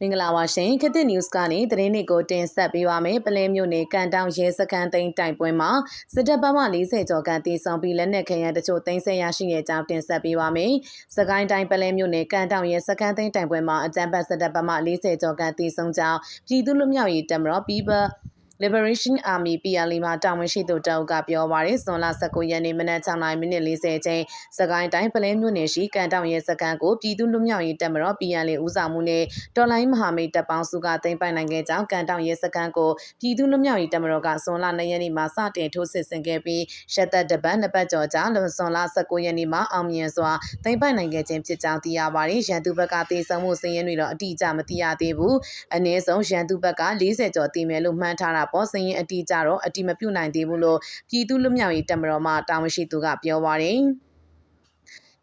မင်္ဂလာပါရှင်ခစ်တစ် news ကနေသတင်းတွေကိုတင်ဆက်ပေးပါမယ်ပလဲမျိုးနယ်ကန်တောင်ရဲစခန်းသိမ်းတိုင်ပွဲမှာစစ်တပ်ဘက်မှ40ကျော်ကန်တည်ဆောင်ပြီးလက်နက်ခဲယမ်းတချို့သိမ်းဆည်းရရှိတဲ့အကြောင်းတင်ဆက်ပေးပါမယ်စကိုင်းတိုင်းပလဲမျိုးနယ်ကန်တောင်ရဲစခန်းသိမ်းတိုင်ပွဲမှာအကြမ်းဖက်စစ်တပ်ဘက်မှ40ကျော်ကန်တည်ဆောင်ကြောင်းပြည်သူ့လူမျိုးရေးတပ်မတော် People Liberation Army PLA မှာတာဝန်ရှိသူတအုပ်ကပြောပါရယ်ဇွန်လ19ရက်နေ့မနက်6:40မိနစ်40ချိန်စကိုင်းတိုင်းပလဲမြို့နယ်ရှိကန်တောင်ရဲစခန်းကိုပြည်သူ့လူမျိုးရေးတပ်မတော် PLA ဦးဆောင်မှုနဲ့တော်လိုင်းမဟာမိတ်တပ်ပေါင်းစုကသိမ်းပိုက်နိုင်ခဲ့ကြောင်းကန်တောင်ရဲစခန်းကိုပြည်သူ့လူမျိုးရေးတပ်မတော်ကဇွန်လ2ရက်နေ့မှာစတင်ထိုးစစ်ဆင်ခဲ့ပြီးရှက်သက်တပတ်နှစ်ပတ်ကျော်ကြာလွန်ဇွန်လ19ရက်နေ့မှာအောင်မြင်စွာသိမ်းပိုက်နိုင်ခဲ့ခြင်းဖြစ်ကြောင်းသိရပါရယ်ရန်သူဘက်ကတေဆုံးမှုစည်ရင်းတွေတော့အတိအကျမသိရသေးဘူးအနည်းဆုံးရန်သူဘက်က40ကျော်တည်မယ်လို့မှန်းထားတာပေါ့စည်ရင်အတိအကျတော့အတိမပြုတ်နိုင်သေးဘူးလို့ပြည်သူ့လူမျိုးရေးတပ်မတော်မှတာဝန်ရှိသူကပြောပါရယ်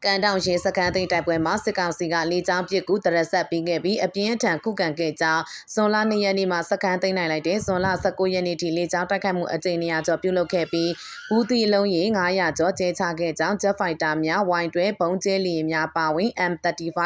ကန်တောင်ရဲစခန်းသိမ်းတိုက်ပွဲမှာစစ်ကောင်စီကလေကြောင်းပစ်ကူတရက်ဆက်ပြီးခဲ့ပြီးအပြင်းထန်ခုခံခဲ့ကြောင်းဇွန်လ2ရက်နေ့မှာစခန်းသိမ်းနိုင်လိုက်တဲ့ဇွန်လ19ရက်နေ့ထိလေကြောင်းတိုက်ခိုက်မှုအကြိမ်200ကျော်ပြုလုပ်ခဲ့ပြီးဘူးတီလုံးရေ900ကျော်ကျဲချခဲ့ကြောင်း Jet Fighter များ Y12 ဘုံကျဲလီများပါဝင် M35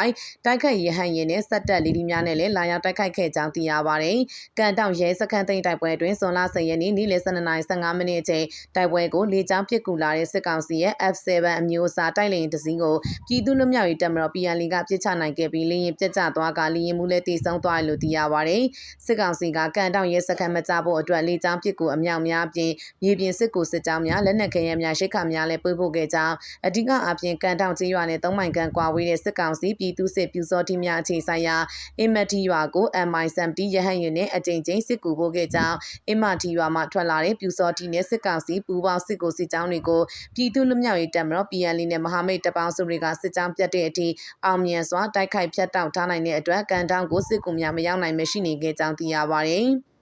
တိုက်ခိုက်ရဟန်ရင်နဲ့စက်တက်လီဒီများနဲ့လည်းလာရောက်တိုက်ခိုက်ခဲ့ကြောင်းသိရပါတယ်။ကန်တောင်ရဲစခန်းသိမ်းတိုက်ပွဲအတွင်းဇွန်လ10ရက်နေ့နေ့လယ်12:15မိနစ်အချိန်တိုက်ပွဲကိုလေကြောင်းပစ်ကူလာတဲ့စစ်ကောင်စီရဲ့ F7 အမျိုးအစားတိုက်လေယာဉ်တစ်စီးကိုပြည်သူ့လူမျိုးရေးတပ်မတော် PNL ကပြစ်ချနိုင်ခဲ့ပြီးလေရင်ပြစ်ချသွားကလေရင်မှုလည်းတည်ဆုံသွားလို့သိရပါတယ်။စစ်ကောင်စီကကန်တောင်ရဲစခန်းမကြဖို့အတွက်လေကြောင်းပစ်ကူအမြောက်များပြင်မြေပြင်စစ်ကူစစ်ကြောင်းများလက်နက်ခဲယမ်းများရှိခါများလည်းပွေးဖို့ခဲ့ကြောင်းအဓိကအပြင်ကန်တောင်ကျေးရွာနဲ့သုံးမိုင်ခန့်ကွာဝေးတဲ့စစ်ကောင်စီပြည်သူစစ်ပြူစောတိများအခြေဆိုင်ရာအင်မတီရွာကို MI70 ရဟန်ရင်နဲ့အကြိမ်ကြိမ်စစ်ကူဖို့ခဲ့ကြောင်းအင်မတီရွာမှထွက်လာတဲ့ပြူစောတိနဲ့စစ်ကောင်စီပူးပေါင်းစစ်ကူစစ်ကြောင်းတွေကိုပြည်သူ့လူမျိုးရေးတပ်မတော် PNL နဲ့မဟာမိတ်တပ်ပေါင်းစုတွေကစစ်ကြောင်းပြတ်တဲ့အထိအောင်မြင်စွာတိုက်ခိုက်ဖြတ်တောက်ထားနိုင်တဲ့အတွက်ကန်တောင်ကိုစစ်ကူများမရောက်နိုင်မရှိနေခဲ့ကြောင်းသိရပါတယ်။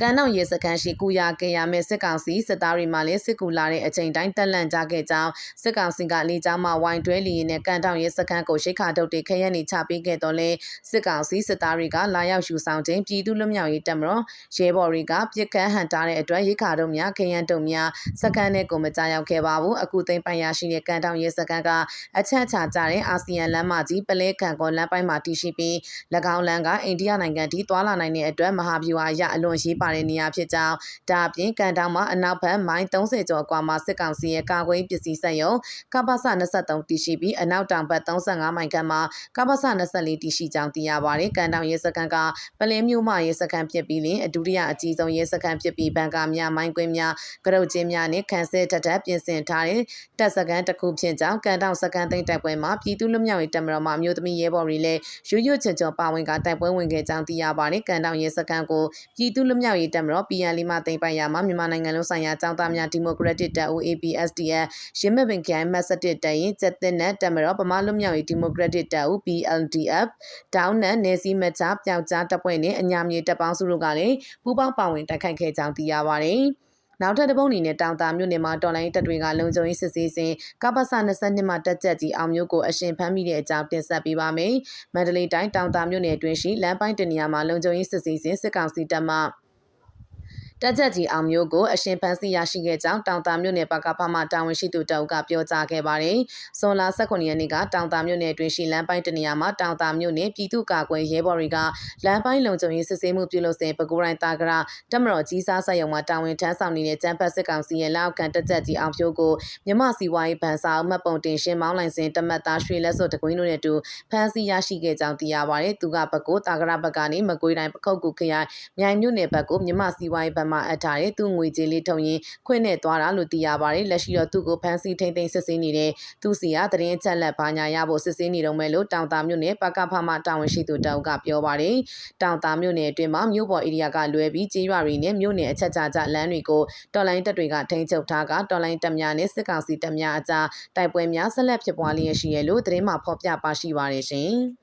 ကန်နောက်ရဲစခန်းရှိကူရကေရမဲ့စစ်ကောင်စီစစ်သားတွေမှလည်းစစ်ကူလာတဲ့အချိန်တိုင်းတက်လန့်ကြခဲ့ကြောင်းစစ်ကောင်စီကလေကြောင်းမှဝိုင်းတွဲလီရင်နဲ့ကန်တောင်ရဲစခန်းကိုရှိခါတုတ်တွေခရက်နေချပေးခဲ့တော့လဲစစ်ကောင်စီစစ်သားတွေကလာရောက်ယူဆောင်ခြင်းပြည်သူ့လွတ်မြောက်ရေးတပ်မတော်ရဲဘော်တွေကပြစ်ခတ်ဟန်တာတဲ့အတွက်ရိခါတုတ်များခရန်တုတ်များစခန်းနဲ့ကိုမကြရောက်ခဲ့ပါဘူးအခုသိမ်းပိုင်ရရှိတဲ့ကန်တောင်ရဲစခန်းကအချက်ချကြတဲ့အာဆီယံလမ်းမကြီးပလဲခံကောလမ်းပိုင်းမှာတည်ရှိပြီး၎င်းလမ်းကအိန္ဒိယနိုင်ငံထိသွာလာနိုင်တဲ့အတွက်မဟာဗျူဟာရအလွန်ရေးပါတဲ့နေရာဖြစ်ကြောင်းဒါအပြင်ကန်တောင်မှာအနောက်ဘက်မိုင်30ကျော်ကွာမှာစစ်ကောင်စီရဲ့ကာကွယ်ပစ္စည်းစက်ရုံကပ္ပစ23တည်ရှိပြီးအနောက်တောင်ဘက်35မိုင်ခန့်မှာကပ္ပစ24တည်ရှိကြောင်းသိရပါတယ်ကန်တောင်ရဲစခန်းကပလင်းမျိုးမရဲစခန်းဖြစ်ပြီးလင်အဒုတိယအကြီးဆုံးရဲစခန်းဖြစ်ပြီးဘန်ကာများမိုင်းကွင်းများကရုတ်ချင်းများနဲ့ခန်းဆဲထက်ထက်ပြင်ဆင်ထားတဲ့တပ်စခန်းတစ်ခုဖြစ်ကြောင်းကန်တောင်စခန်းသိမ်းတိုက်ပွဲမှာပြည်သူ့လူမျိုးရေးတပ်မတော်မှမျိုးသမီးရဲဘော်တွေလည်းရွရွချွတ်ချွတ်ပါဝင်ကတိုက်ပွဲဝင်ခဲ့ကြောင်းသိရပါတယ်ကန်တောင်ရဲစခန်းကိုပြည်သူ့လူမျိုးရေးတပ်မတော် PNL မှသိမ်းပိုက်ရမှာမြန်မာနိုင်ငံလုံးဆိုင်ရာចောင်းသားများဒီမိုကရက်တစ်တပ်ဦး APSDF ရင်းမပင်ခိုင်မတ်စတစ်တပ်ရင်ကျက်တဲ့နဲ့တပ်မတော်ဗမာလူမျိုးရေးဒီမိုကရက်တစ်တပ်ဦး PLDF ဒေါင်းနဲ့နေစီမချပျောက်ကြားတပ်ဖွဲ့နဲ့အညာမြေတပ်ပေါင်းစုတို့ကလည်းပူးပေါင်းပါဝင်တိုက်ခိုက်ခဲ့ကြောင်းသိရပါတယ်။နောက်ထပ်တစ်ပုတ်အနေနဲ့တောင်တာမြို့နယ်မှာတော်လိုင်းတပ်တွေကလုံခြုံရေးစစ်ဆေးစဉ်ကပ္ပစ22မှာတက်ကြက်ကြီးအောင်မျိုးကိုအရှင်ဖမ်းမိတဲ့အကြောင်းတင်ဆက်ပေးပါမယ်။မန္တလေးတိုင်းတောင်တာမြို့နယ်အတွင်းရှိလမ်းပိုင်းတနေရာမှာလုံခြုံရေးစစ်ဆေးစဉ်စစ်ကောင်စီတပ်မှ တက်ကြက်ကြီးအောင်မျိုးကိုအရှင်ဖန်စီရရှိခဲ့ကြောင်းတောင်တာမြို့နယ်ပကဖမှတာဝန်ရှိသူတအုပ်ကပြောကြားခဲ့ပါတယ်။ဇွန်လ18ရက်နေ့ကတောင်တာမြို့နယ်အတွင်းရှိလမ်းပိုင်းတနေရာမှာတောင်တာမြို့နယ်ပြည်သူ့ကာကွယ်ရဲဘော်တွေကလမ်းပိုင်းလုံခြုံရေးစစ်ဆေးမှုပြုလုပ်စဉ်ပဲခူးတိုင်းတာကရတက်မတော်ကြီးစားဆက်ရုံမှာတာဝန်ထမ်းဆောင်နေတဲ့ကျန်းဖတ်စစ်ကောင်စီရဲ့လောက်ကန်တက်ကြက်ကြီးအောင်ဖြိုးကိုမြမစီဝိုင်းဗန်စာအမှတ်ပုံတင်ရှင်းမောင်းလိုက်စဉ်တမတ်သားရွှေလက်စွပ်တကွင်းတို့နဲ့တူဖမ်းဆီးရရှိခဲ့ကြောင်းသိရပါတယ်။သူကဘက်ကိုတာကရဘက်ကနေမကွေးတိုင်းပခုတ်ကူခရိုင်မြိုင်မြို့နယ်ဘက်ကိုမြမစီဝိုင်းဘက်မှအပ်ထားတဲ့သူ့ငွေကြေးလေးထုံရင်ခွင့်နဲ့သွားတာလို့သိရပါတယ်လက်ရှိတော့သူ့ကိုဖမ်းဆီးထိန်သိမ်းစစ်ဆေးနေတဲ့သူစီကသတင်းအချက်လက်ဘာညာရဖို့စစ်ဆေးနေတော့မယ်လို့တောင်တာမြို့နယ်ပကဖမှတာဝန်ရှိသူတောက်ကပြောပါတယ်တောင်တာမြို့နယ်အတွင်းမှာမြို့ပေါ်ဧရိယာကလွဲပြီးကျေးရွာတွေနဲ့မြို့နယ်အချက်ကြားကြလမ်းတွေကိုတော်လိုင်းတပ်တွေကထိန်းချုပ်ထားကတော်လိုင်းတပ်များနဲ့စစ်ကောင်စီတပ်များအကြားတိုက်ပွဲများဆက်လက်ဖြစ်ပွားလျက်ရှိရလို့သတင်းမှဖော်ပြပါရှိပါတယ်ရှင်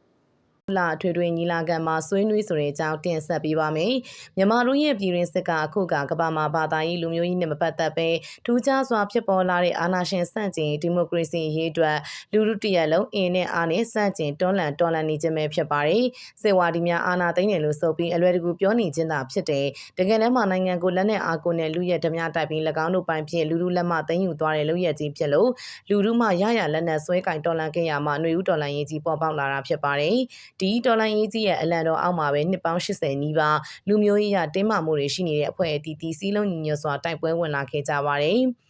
လာထွေထွေညီလာခံမှာဆွေးနွေးဆိုတဲ့အကြောင်းတင်ဆက်ပေးပါမယ်။မြန်မာတို့ရဲ့ပြည်တွင်းစစ်ကအခုကကမ္ဘာမှာဘာသာရေးလူမျိုးရေးနဲ့မပတ်သက်ပဲထူးခြားစွာဖြစ်ပေါ်လာတဲ့အာဏာရှင်စန့်ကျင်ဒီမိုကရေစီရေးအတွက်လူလူတရက်လုံးအင်းနဲ့အားနဲ့စန့်ကျင်တွန်းလှန်တော်လှန်နေခြင်းပဲဖြစ်ပါတယ်။စေဝါဒီများအာဏာသိမ်းတယ်လို့ဆိုပြီးအလွယ်တကူပြောနေခြင်းသာဖြစ်တယ်။တကယ်တမ်းမှာနိုင်ငံကိုလက်နဲ့အားကိုနဲ့လူရက်ဓမြတိုက်ပြီး၎င်းတို့ပိုင်ဖြင့်လူလူလက်မသိမ်းယူသွားတဲ့လူရက်ကြီးဖြစ်လို့လူလူမှရရလက်နဲ့ဆွဲကင်တော်လှန်ခဲ့ရမှຫນွေဦးတော်လှန်ရေးကြီးပေါ်ပေါက်လာတာဖြစ်ပါတယ်။ဒီတော်လှန်ရေးကြီးရဲ့အလံတော်အောက်မှာပဲနှစ်ပေါင်း80နီးပါးလူမျိုးရေးရတင်းမာမှုတွေရှိနေတဲ့အဖွဲ့အတီးတီစီးလုံးညီညွတ်စွာတိုက်ပွဲဝင်လာခဲ့ကြပါတယ်။၎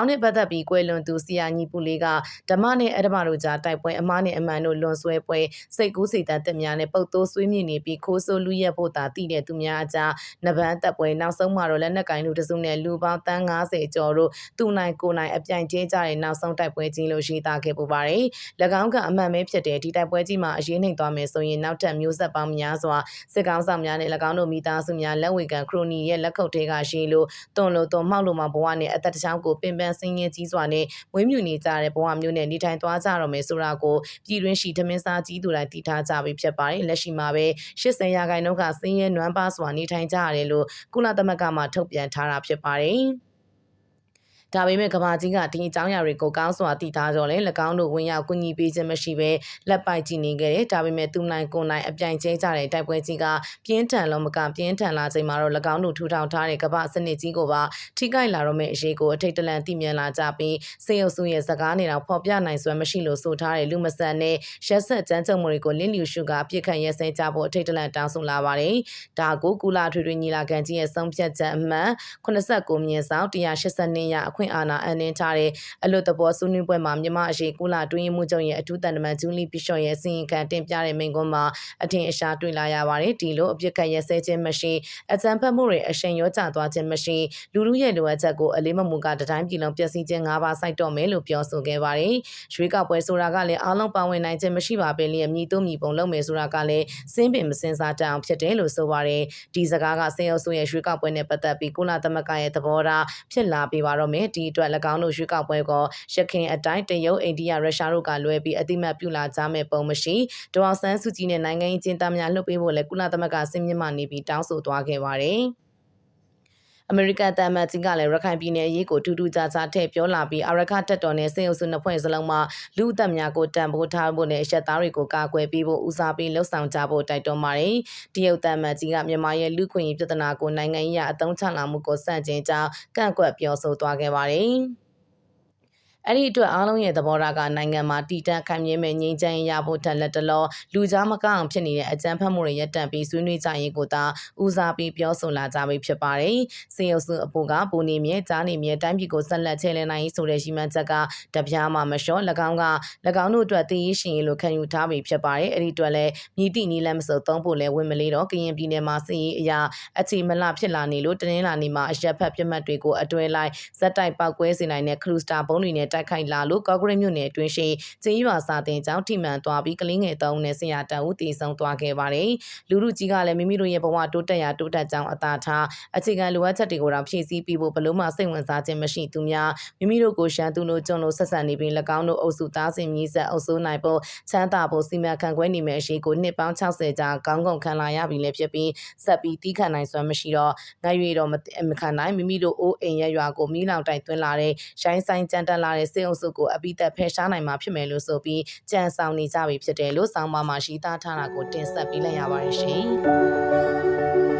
င်းနှင့်ပတ်သက်ပြီးကွယ်လွန်သူဆီယာညီပူလေးကဓမ္မနှင့်အဓမ္မတို့ကြားတိုက်ပွဲအမားနှင့်အမှန်တို့လွန်ဆွဲပွဲစိတ်ကူးစိတ်တန်းတက်များနဲ့ပုတ်တိုးဆွေးမြင့်နေပြီးခိုးဆိုးလူရက်ဖို့သာတည်တဲ့သူများအကြားနဗန်းတက်ပွဲနောက်ဆုံးမှာတော့လက်နက်ကင်လူတစုနဲ့လူပေါင်းတန်း90ကျော်တို့သူနိုင်ကိုနိုင်အပြိုင်ကျဲကြတဲ့နောက်ဆုံးတိုက်ပွဲကြီးလို့ရှိသားခဲ့ပူပါတယ်။၎င်းကအမှန်ပဲဖြစ်တဲ့ဒီတိုက်ပွဲကြီးမှာအရေးနှိမ်သွားမယ်ဆိုရင်နောက်ထပ်မျိုးဆက်ပေါင်းများစွာစစ်ကောင်းဆောင်များနဲ့၎င်းတို့မိသားစုများလက်ဝေကန်ခရိုနီရဲ့လက်ခုပ်ထဲကရှိလို့တွန်လို့တွန်မှောက်လို့မှဘဝနဲ့အသက်တစ်ချောင်းကိုပင်ပန်းဆင်းရဲကြီးစွာနဲ့မွေးမြူနေကြတဲ့ဘဝမျိုးနဲ့နေထိုင်သွားကြတော့မယ်ဆိုတာကိုပြည်တွင်းရှိသမင်းစားကြီးသူတိုင်းသိထားကြပြီဖြစ်ပါတယ်လက်ရှိမှာပဲ80ရာခိုင်နှုန်းကဆင်းရဲနွမ်းပါစွာနေထိုင်ကြရတယ်လို့ကုလသမဂ္ဂမှထုတ်ပြန်ထားတာဖြစ်ပါတယ် ဒါပေမဲ့ကဘာကြီးကဒီအကြောင်းအရာတွေကိုကောင်းစွာသိထားကြလဲ၎င်းတို့ဝင်ရောက်ကူညီပေးခြင်းမရှိဘဲလက်ပိုက်ကြည့်နေခဲ့တယ်ဒါပေမဲ့သူနိုင်ကိုနိုင်အပြိုင်ကျဲကြတဲ့တိုက်ပွဲကြီးကပြင်းထန်လုံးမကပြင်းထန်လာချိန်မှာတော့၎င်းတို့ထူထောင်ထားတဲ့ကဘာစနစ်ကြီးကိုပါထိခိုက်လာတော့မယ့်အရေးကိုအထိတ်တလန့်သိမြင်လာကြပြီးစေယုပ်စုရဲ့စကားနေတော့ဖော်ပြနိုင်စွမ်းမရှိလို့ဆိုထားတဲ့လူမဆန်နဲ့ရက်ဆက်ကြမ်းကြုတ်မှုတွေကိုလင်းလျူရှုကအပြစ်ခံရဲစဲကြဖို့အထိတ်တလန့်တောင်းဆိုလာပါတယ်ဒါကိုကုလာထွေထွေညီလာခံကြီးရဲ့ဆုံးဖြတ်ချက်အမှန်89မြင်ဆောင်182ရာအခွင့်အာဏာအနှင်းထားတဲ့အလွတ်တဘောဆွေးနွေးပွဲမှာမြမအရေးကုလတွင်းမှုချုပ်ရဲ့အထူးတန်တမန်ဂျူလီဘီရှော့ရဲ့စီရင်ခံတင်ပြတဲ့မိန့်ခွန်းမှာအထင်အရှားတွေ့လာရပါတယ်ဒီလိုအပြစ်ခတ်ရဲစဲခြင်းမရှိအကြံဖတ်မှုတွေအရှင်ရောကြသွားခြင်းမရှိလူလူရဲ့လိုအပ်ချက်ကိုအလေးမမူကတတိုင်းပြည်လုံးပျက်စီးခြင်း၅ပါးစိုက်တော့မယ်လို့ပြောဆိုခဲ့ပါတယ်ရွေးကောက်ပွဲဆိုတာကလည်းအားလုံးပါဝင်နိုင်ခြင်းမရှိပါပဲလျက်မြည်တို့မြည်ပုံလုပ်မယ်ဆိုတာကလည်းစင်းပင်မစင်စားတတ်အောင်ဖြစ်တယ်လို့ဆိုပါတယ်ဒီစကားကစေအုပ်စုရဲ့ရွေးကောက်ပွဲနဲ့ပတ်သက်ပြီးကုလသမဂ္ဂရဲ့သဘောထားဖြစ်လာပြပါတော့မယ်ဒီအတွက်၎င်းတို့ရွေးကောက်ပွဲကရခိုင်အတိုင်းတရုတ်အိန္ဒိယရုရှားတို့ကလွဲပြီးအတိမတ်ပြုလာကြမဲ့ပုံမရှိဒေါ်ဆန်းစုကြည်နဲ့နိုင်ငံရေးကျင်းသားများလှုပ်ပေးဖို့လည်းကုလသမဂ္ဂစင်မြင့်မှနေပြီးတောင်းဆိုသွားခဲ့ပါတယ်။ အမေရိကန်တမန်ကြီးကလည်းရခိုင်ပြည်နယ်အရေးကိုထူးထူးခြားခြားထည့်ပြောလာပြီးအာရခတက်တော်နဲ့စေအုပ်စုနှစ်ဖွဲ့စလုံးမှာလူအသက်များကိုတန်ဖိုးထားဖို့နဲ့အရက်သားတွေကိုကာကွယ်ပေးဖို့ဦးစားပေးလှုံ့ဆော်ကြဖို့တိုက်တွန်းပါတယ်။တရုတ်တမန်ကြီးကမြန်မာရဲ့လူခွင့်ရေးပြဿနာကိုနိုင်ငံရေးအသုံးချလာမှုကိုစန့်ကျင်ကြောင်းကန့်ကွက်ပြောဆိုသွားခဲ့ပါတယ်။ အဲ့ဒီအတွက်အားလုံးရဲ့သဘောထားကနိုင်ငံမှာတည်တံ့ခိုင်မြဲမဲ့ငြိမ်းချမ်းရေးရဖို့ထက်လက်တလောလူကြားမကောင်းဖြစ်နေတဲ့အကြမ်းဖက်မှုတွေရပ်တန့်ပြီးဆွေးနွေးကြရေးကိုသာဦးစားပေးပြောဆိုလာကြပြီဖြစ်ပါတယ်။စေယုပ်စုအဖို့ကပူနေမြဲကြားနေမြဲတိုင်းပြည်ကိုဆက်လက်ချဲလဲနိုင်ရေးဆိုတဲ့ရှိမှန်းချက်ကတပြားမှမလျှော့၎င်းက၎င်းတို့အတွက်တည်ရရှင်ရေးလို့ခံယူထားပြီဖြစ်ပါတယ်။အဲ့ဒီအတွက်လည်းမြည်တိနီးလက်မစုံသုံးဖို့လည်းဝင်မလေးတော့ကရင်ပြည်နယ်မှာစစ်ရေးအရာအခြေမလဖြစ်လာနေလို့တနင်္လာနေ့မှာအရက်ဖက်ပြစ်မှတ်တွေကိုအတွဲလိုက်ဇက်တိုက်ပောက်ကွဲစေနိုင်တဲ့ခရူစတာဘုံတွေနဲ့တိုက်ခိုက်လာလို့ကော့ဂရိတ်မြို့နယ်အတွင်းရှိကျင်းရွာစာတင်ကျောင်းထိမှန်သွားပြီးကလေးငယ်သုံးနဲ့ဆရာတန်ဦးတည်ဆုံသွားခဲ့ပါတယ်။လူလူကြီးကလည်းမိမိတို့ရဲ့ဘဝတိုးတက်ရာတိုးတက်ကြောင်းအသာထားအခြေခံလိုအပ်ချက်တွေကိုတော့ဖြည့်ဆည်းပြီးဖို့ဘလို့မှစိတ်ဝင်စားခြင်းမရှိသူများမိမိတို့ကိုရှမ်းသူတို့ကျွန်းလို့ဆက်ဆံနေပြီး၎င်းတို့အုပ်စုသားစင်မြည်ဆက်အုပ်စုနိုင်ဖို့ချမ်းသာဖို့စီမံခန့်ခွဲနေမယ့်အရှိကိုနှစ်ပေါင်း60ကြာကောင်းကုန်ခံလာရပြီလည်းဖြစ်ပြီးဆက်ပြီးတီးခတ်နိုင်စွမ်းမရှိတော့ငွေရတော့မခံနိုင်မိမိတို့အိုးအိမ်ရရွာကိုမိလောင်တိုက်သွင်းလာတဲ့ရိုင်းဆိုင်ကြမ်းတက်လာတဲ့စေအုပ်စုကိုအပိသက်ဖယ်ရှားနိုင်မှာဖြစ်မယ်လို့ဆိုပြီးကြံဆောင်နေကြပြီဖြစ်တယ်လို့ဆောင်းပါးမှာရှိသားထားတာကိုတင်ဆက်ပေးလိုက်ရပါတယ်ရှင်။